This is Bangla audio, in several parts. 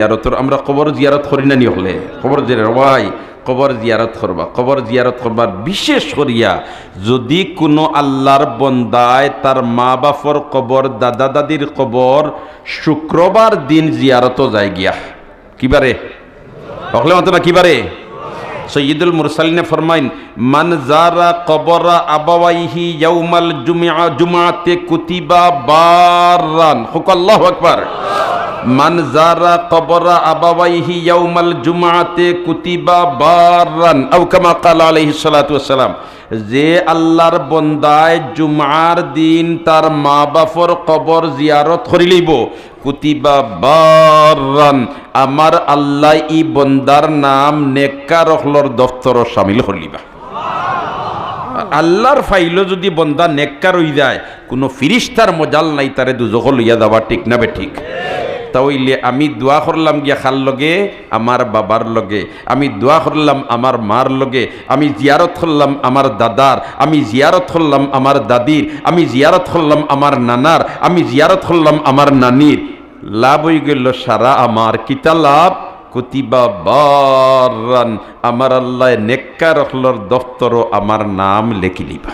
জিয়ারতর, আমরা কবর জিয়ারত করি না নি হলে। কবর জিয়ারত ওয়াই কবর জিয়ারত করবা। কবর জিয়ারত করবার বিশেষ করিয়া যদি কোনো আল্লাহর বন্দায় তার মা বাপর কবর দাদা দাদির কবর শুক্রবার দিন জিয়ারত যায় গিয়া। কিবারে হকলে মতো না কিবারে সৈয়দুল মুরসালিনে ফরমাইন, মান জারা কবরা আবাওয়াইহি ইয়াউমাল জুমিআ জুমাতে কুতিবা বারান। হুক আল্লাহু আকবার। মান কুতিবা যে আল্লাহর বন্দায় জুমার দিন তার মা বাপর কবর জিয়ারত করি লইব। কুতিবা বারান, আমার আল্লাহ ই বন্দার নাম নেককার রখলর দফতর সামিল হলিবা আল্লাহর ফাইলও যদি বন্দা নেককার হই যায়, কোনো ফিরিস্তার মজাল নাই, তারে দুজখ লইয়া যাওয়া ঠিক না বে ঠিক? তাইলে আমি দোয়া করলাম গিয়া খাল লগে, আমার বাবার লগে। আমি দোয়া করলাম আমার মার লগে। আমি জিয়ারত করলাম আমার দাদার। আমি জিয়ারত করলাম আমার দাদির। আমি জিয়ারত করলাম আমার নানার। আমি জিয়ারত করলাম আমার নানির। লাভ হয়ে গেল সারা আমার কিতা লাভ? কুতিবা বারান আমার আল্লাহ নেককা রখলর দফতরও আমার নাম লেখি লিবা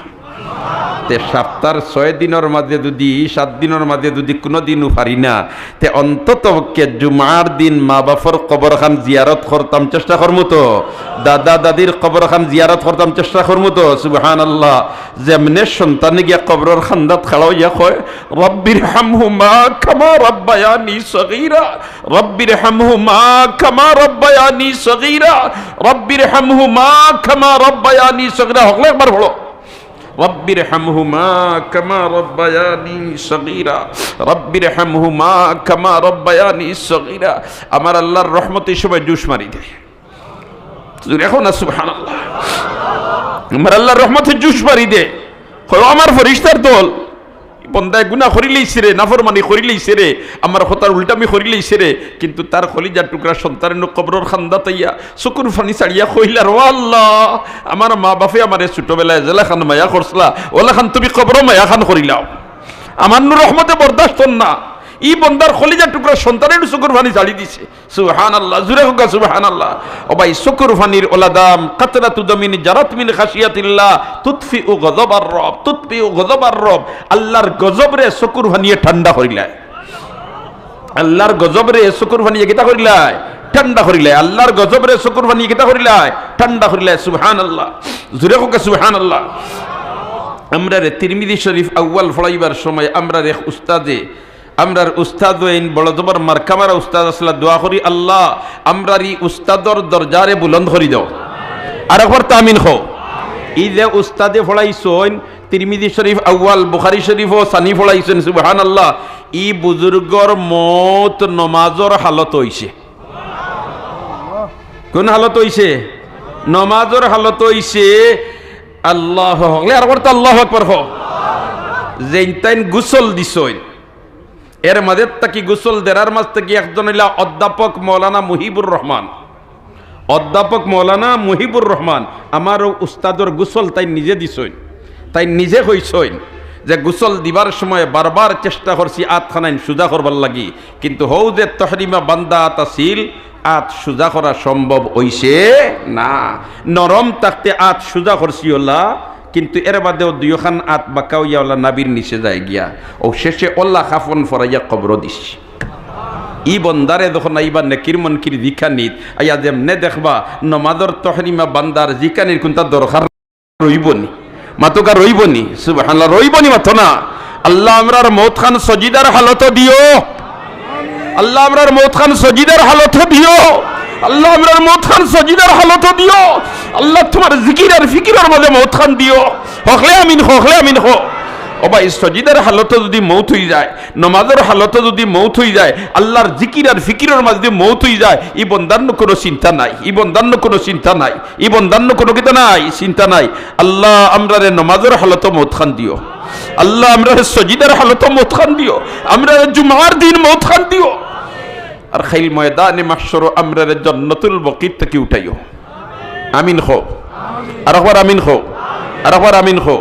তে সপ্তাহ ছয় দিনের মাঝে যদি, সাত দিনের মাঝে যদি কোনো দিনও পারি না, তে অন্তত পক্ষে জুমার দিন মা বাপর কবর খান জিয়ারত করতাম চেষ্টা করমু তো। দাদা দাদির কবর খান জিয়ারত করতাম চেষ্টা করমু তো সুবহান আল্লাহ যেমনে সন্তানে গিয়া কবরের খান্দাত খাড়াও ইয়া কয়, রব্বির হামহুমা কামা রব্বায়ানি সগীরা, রব্বির হামহুমা কামা রব্বায়ানি সগীরা, রব্বির হামহুমা কামা রব্বায়ানি সগীরা। হকলে একবার বলো। রব্বির হামহুমা কামা রব্বায়ানি সগীরা। রব্বির হামহুমা কামা রব্বায়ানি সগীরা। আমার আল্লাহর রহমতে সবাই জুস মারি দেয় এখন না সুবহান আল্লাহ আমার আল্লাহর রহমতে জুস মারি দে। আমার ফরিস্তার দল? বন্দায় গুনা করি লইছে রে নাফরমানি করি লইছে রে আমার হতার উল্টামি করি লইছে রে কিন্তু তার খলিজার টুকরা সন্তানের কবরর খান্দা তাইয়া চকুর ফানি চাড়িয়া কইলার ও আল্লাহ, আমার মা বাপে আমার ছোটবেলায় জেলা খান মায়া করছলা ওলা খান তুমি কবর মায়া খান করিলাও। আমার নু রহমতে বরদাস্ত না। ই বন্দার খলিজা টুকরা সন্তানের চকুর ফানি চালি দিছে। সুহান আল্লাহ জুরে হোক সুবহান আল্লাহ ও ভাই চকুর ফানির ওলাদাম কাতরা তুদমিন জারাত মিন খাসিয়াতিল্লাহ তুতফি ও গজবার রব তুতফি ও গজবার রব। আল্লাহর গজব রে চকুর ফানিয়ে ঠান্ডা করিলায়। আল্লাহর গজব রে চকুর ফানিয়ে কিতা করিলায়? ঠান্ডা করিলায়। আল্লাহর গজব রে চকুর ফানিয়ে কিতা করিলায়? ঠান্ডা করিলায় সুবহান আল্লাহ জুরে হোক সুবহান আল্লাহ আমরা রে তিরমিদি শরীফ আউ্বাল ফলাইবার সময় আমরা রে উস্তাদে আমরার উস্তাদ বড় জবর মার্কামারা উস্তাদ আসলা, দোয়া করি আল্লাহ আমরার ই উস্তাদর দরজারে বুলন্দ করি দাও। আর একবার তামিন খো ই যে উস্তাদে ফলাইছইন তিরমিদি শরীফ আউয়াল, বুখারি শরীফ ও সানি ফলাইছেন সুবহান আল্লাহ ই বুজুর্গর মত নমাজর হালত হইছে। কোন হালত হইছে? নমাজর হালত হইছে, আল্লাহ হকলে আর একবার তো আল্লাহ আকবার হ যেইন গুসল দিছইন এর মাঝে তাকি গুসল দেরার মাঝ থেকে একজন হইলা অধ্যাপক মৌলানা মুহিবুর রহমান। অধ্যাপক মৌলানা মুহিবুর রহমান, আমার উস্তাদর গুসল তাই নিজে দিছইন, তাই নিজে হইছইন, যে গুসল দিবার সময় বারবার চেষ্টা করছি আত খানাইন সুজা করবার লাগি, কিন্তু হৌ যে তহরিমা বান্দা তাসিল, আত সুজা করা সম্ভব হইছে না। নরম থাকতে আত সুজা করছি ওলা কিন্তু এর বাদেও দুইখান আত বাঁকা হইয়া ওলা নাবির নিচে যায় গিয়া। ও শেষে ওল্লা খাফন ফরাইয়া কবর দিস। ই বন্দারে যখন আইবা নেকির মনকির দিখানিত আইয়া যেমনে দেখবা নমাদর তহরিমা বান্দার জিকানির কোনটা দরকার রইবনি। মাতকা রইবনি, সুবহানাল্লাহ, রইবনি মাথো না। আল্লাহ আমরার মৌত খান সজিদার হালত দিও। আল্লাহ আমরার মৌত খান সজিদার হালত দিও। আল্লাহ আমরার মৌত খান সজিদার হালত দিও। আল্লাহ তোমার জিকির আর ফিকিরের মধ্যে মৌত খান দিও। হকলে আমিন হকলে আমিন হো ভাই, সজিদার হালত যদি মৌত হয়ে যায়, নমাজের হালত যদি মৌত হয়ে যায়, আল্লাহর জিকির আর ফিকিরের মাঝে মৌত হয়ে যায়, ই বন্দান্য কোনো চিন্তা নাই, ই বন্দান্য কোনো চিন্তা নাই, ই বন্দান্য কোনো কিতা নাই, চিন্তা নাই। আল্লাহ আমরা রে নমাজের হালত মৌত খান দিও। আল্লাহ আমরা সজিদার হালত মৌত খান দিও। আমরা জুমার দিন মৌত খান দিও। আর খাইল ময়দানে মাসর আমরা জন্নতুল বকির থেকে উঠাইও। আমিন খো আর আমিন খো আর আমিন খো